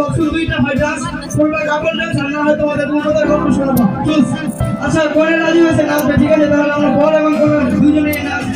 option দুইটা হয় dance কোনটা কাপড় ডান্স আর না হয় তোমাদের কোনটা গল্প শোনাবো চুলস আচ্ছা পরে রাজি হয়েছে নাচবে ঠিক আছে তাহলে আমরা বল এবং কোন দুজনেই নাচ